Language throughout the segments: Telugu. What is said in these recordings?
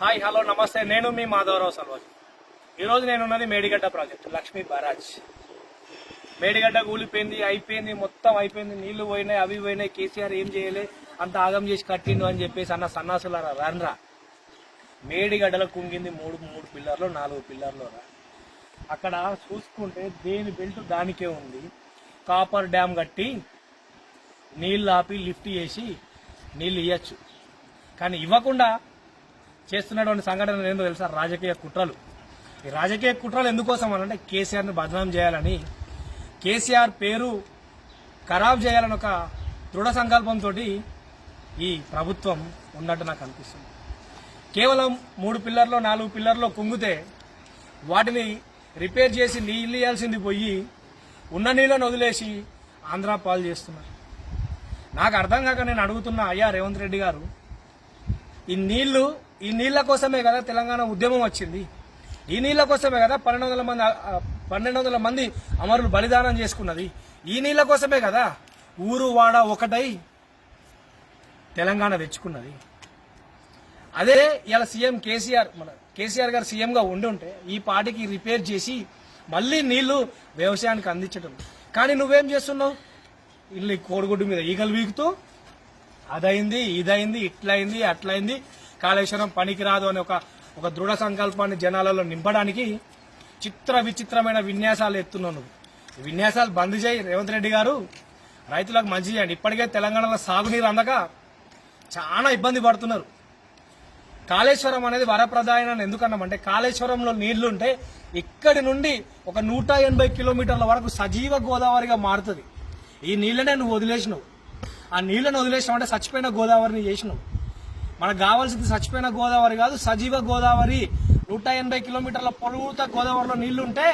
హాయ్ హలో నమస్తే. నేను మీ మాధవరావు సల్వాజ్ ఈరోజు నేను ఉన్నది మేడిగడ్డ ప్రాజెక్ట్ లక్ష్మీ బరాజ్. మేడిగడ్డ కూలిపోయింది అయిపోయింది మొత్తం అయిపోయింది. నీళ్ళు పోయినాయి అవి పోయినాయి. కేసీఆర్ ఏం చేయలే? అంత ఆగం చేసి కట్టిండు అని చెప్పేసి అన్న సన్నాసులరా రన్రా. మేడిగడ్డలో కుంగింది మూడు మూడు పిల్లర్లు నాలుగు పిల్లర్లు రా. అక్కడ చూసుకుంటే దేని బెల్ట్ దానికే ఉంది. కాపర్ డ్యామ్ కట్టి నీళ్ళు ఆపి లిఫ్ట్ చేసి నీళ్ళు ఇవ్వచ్చు కానీ ఇవ్వకుండా చేస్తున్నటువంటి సంఘటన ఏందో తెలుసా? రాజకీయ కుట్రలు. ఈ రాజకీయ కుట్రలు ఎందుకోసం అని అంటే కేసీఆర్ని బదనాం చేయాలని. కేసీఆర్ పేరు ఖరాబ్ చేయాలని ఒక దృఢ సంకల్పంతో ఈ ప్రభుత్వం ఉన్నట్టు నాకు అనిపిస్తుంది. కేవలం మూడు పిల్లర్లో నాలుగు పిల్లర్లో కుంగితే వాటిని రిపేర్ చేసి నీళ్ళు ఇవ్వాల్సింది పోయి ఉన్న నీళ్ళను వదిలేసి ఆంధ్ర పాలు చేస్తున్నారు. నాకు అర్థం కాక నేను అడుగుతున్నా అయ్యా రేవంత్ రెడ్డి గారు ఈ నీళ్ళు ఈ నీళ్ళ కోసమే కదా తెలంగాణ ఉద్యమం వచ్చింది. ఈ నీళ్ళ కోసమే కదా పన్నెండు వందల మంది పన్నెండు వందల మంది అమరులు బలిదానం చేసుకున్నది. ఈ నీళ్ళ కోసమే కదా ఊరు వాడ ఒకటై తెలంగాణ తెచ్చుకున్నది. అదే ఇలా సీఎం కేసీఆర్ మన కేసీఆర్ గారు సీఎంగా ఉండి ఉంటే ఈ పార్టీకి రిపేర్ చేసి మళ్ళీ నీళ్ళు వ్యవసాయానికి అందించడం కానీ నువ్వేం చేస్తున్నావు? ఇల్లు కోడిగుడ్డు మీద ఈగలు వీగుతూ అదైంది ఇదైంది ఇట్లయింది అట్లయింది కాళేశ్వరం పనికిరాదు అనే ఒక ఒక దృఢ సంకల్పాన్ని జనాలలో నింపడానికి చిత్ర విచిత్రమైన విన్యాసాలు ఎత్తున్నావు నువ్వు. విన్యాసాలు బంద్ చేయి రేవంత్ రెడ్డి గారు. రైతులకు మంచి చేయండి. ఇప్పటికే తెలంగాణలో సాగునీరు అందక చాలా ఇబ్బంది పడుతున్నారు. కాళేశ్వరం అనేది వరప్రదాయన ఎందుకన్నామంటే కాళేశ్వరంలో నీళ్ళుంటే ఇక్కడి నుండి ఒక నూట ఎనభై కిలోమీటర్ల వరకు సజీవ గోదావరిగా మారుతుంది. ఈ నీళ్ళనే నువ్వు వదిలేసినావు. ఆ నీళ్ళను వదిలేసినావు అంటే చచ్చిపోయిన గోదావరిని చేసినావు. మనకు కావాల్సింది చచ్చిపోయిన గోదావరి కాదు సజీవ గోదావరి. నూట ఎనభై కిలోమీటర్ల పొడవుత గోదావరిలో నీళ్ళుంటే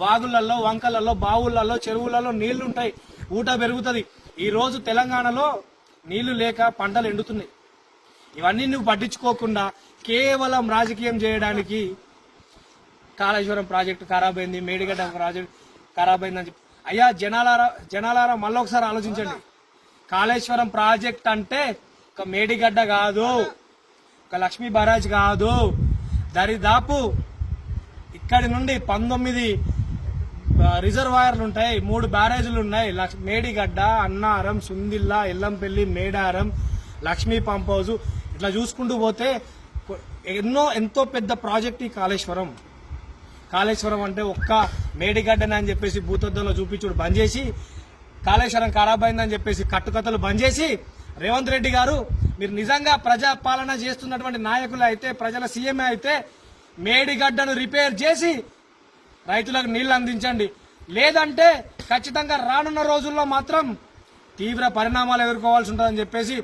వాగులలో వంకలలో బావులలో చెరువులలో నీళ్ళుంటాయి. ఊట పెరుగుతుంది. ఈ రోజు తెలంగాణలో నీళ్ళు లేక పంటలు ఎండుతున్నాయి. ఇవన్నీ నువ్వు పట్టించుకోకుండా కేవలం రాజకీయం చేయడానికి కాళేశ్వరం ప్రాజెక్టు ఖరాబ్ అయింది మేడిగడ్డ ప్రాజెక్ట్ ఖరాబ్ అయిందని చెప్పి. అయ్యా జనాలారా జనాలారా మళ్ళీ ఒకసారి ఆలోచించండి. కాళేశ్వరం ప్రాజెక్ట్ అంటే ఒక మేడిగడ్డ కాదు ఒక లక్ష్మీ బరాజ్ కాదు. దరిదాపు ఇక్కడి నుండి పంతొమ్మిది రిజర్వాయర్లు ఉంటాయి మూడు బ్యారేజీలు ఉన్నాయి. లక్ష్- మేడిగడ్డ అన్నారం సుందిల్లా ఎల్లంపల్లి మేడారం లక్ష్మీ పంప్ హౌస్. ఇట్లా చూసుకుంటూ పోతే ఎన్నో ఎంతో పెద్ద ప్రాజెక్ట్ ఈ కాళేశ్వరం. కాళేశ్వరం అంటే ఒక్క మేడిగడ్డని అని చెప్పేసి భూతద్దంలో చూపించుడు బంద్ చేసి కాళేశ్వరం ఖరాబ్ అయిందని చెప్పేసి కట్టుకథలు బంద్ చేసి రేవంత్ రెడ్డి గారు మీరు నిజంగా ప్రజా పాలన చేస్తున్నటువంటి నాయకులు అయితే ప్రజల సీఎం అయితే మేడిగడ్డను రిపేర్ చేసి రైతులకు నీళ్ళు అందించండి. లేదంటే ఖచ్చితంగా రానున్న రోజుల్లో మాత్రం తీవ్ర పరిణామాలు ఎదుర్కోవాల్సి ఉంటుందని చెప్పేసి